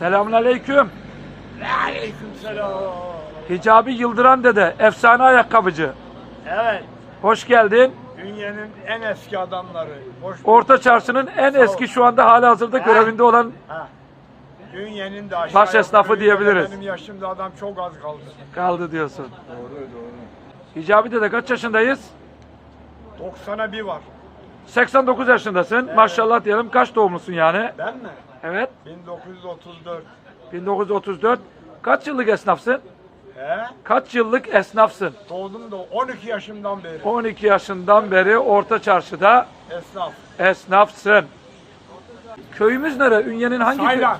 Selamünaleyküm. Aleykümselam. Hicabi Yıldıran dede, efsane ayakkabıcı. Evet, Hoş geldin. dünyanın en eski adamları. Hoş Orta Çarşı'nın en eski şu anda hala hazırda görevinde olan Ha. Dünyanın aşağı Baş esnafı diyebiliriz. Benim yaşımda adam çok az kaldı. kaldı diyorsun. Hicabi dede kaç yaşındayız? 90'a bir var. 89 yaşındasın. Maşallah diyelim. Kaç doğumlusun yani? Ben mi? Evet. 1934. 1934. Kaç yıllık esnafsın? He? Kaç yıllık esnafsın? Doğdum da 12 yaşımdan beri 12 yaşından beri Orta Çarşı'da esnaf. esnafsın. Köyümüz nere? Ünye'nin hangi? Saylan.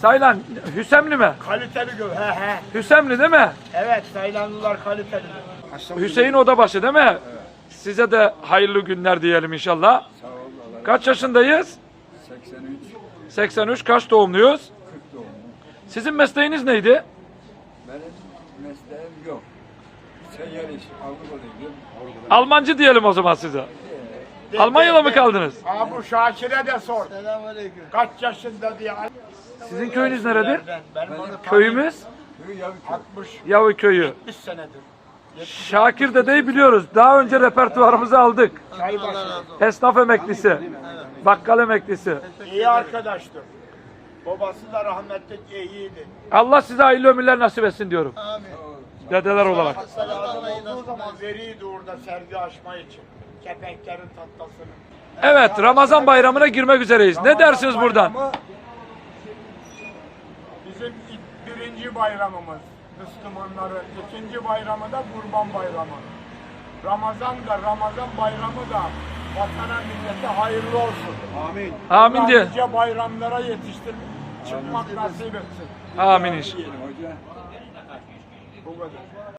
Saylan. Hüsemli mi? Kaliteli göv. He he. Hüsemli değil mi? Evet, Saylanlılar kaliteli. Hüseyin Odabaşı değil mi? Size de hayırlı günler diyelim inşallah. Kaç yaşındayız? 83, 83. Kaç doğumluyuz? 40 doğumlu. Sizin mesleğiniz neydi? Benim mesleğim yok. Seyyar iş, Avrupa'daydım. Almancı diyelim o zaman size. Almanya'da mı kaldınız? Aa bu Şakir'e de sor. Kaç yaşında diye. Sizin köyünüz neredir? Ben onu Köyümüz Köy yavi köy. 60 Yavu köyü. 70 senedir. Şakir dedeyi biliyoruz. Daha önce repertuarımıza aldık. Çaybaşı. Esnaf emeklisi. Bakkal emeklisi. İyi arkadaştır. Babası da rahmetli iyiydi. Allah size hayırlı ömürler nasip etsin diyorum. Dedeler olarak. Hasta lazım olduğu zaman veriydi orada sergi açma için. Kepenklerin tatlasını. Evet Ramazan bayramına girmek üzereyiz. Ne dersiniz buradan? Bizim ilk- birinci bayramımız Müslümanların. ikinci bayramı da Kurban Bayramı. Ramazan da Ramazan bayramı da vatana millete hayırlı olsun. Amin. Amin diye. Nice bayramlara yetiştir çıkmak nasip etsin. Amin inşallah. Bu kadar.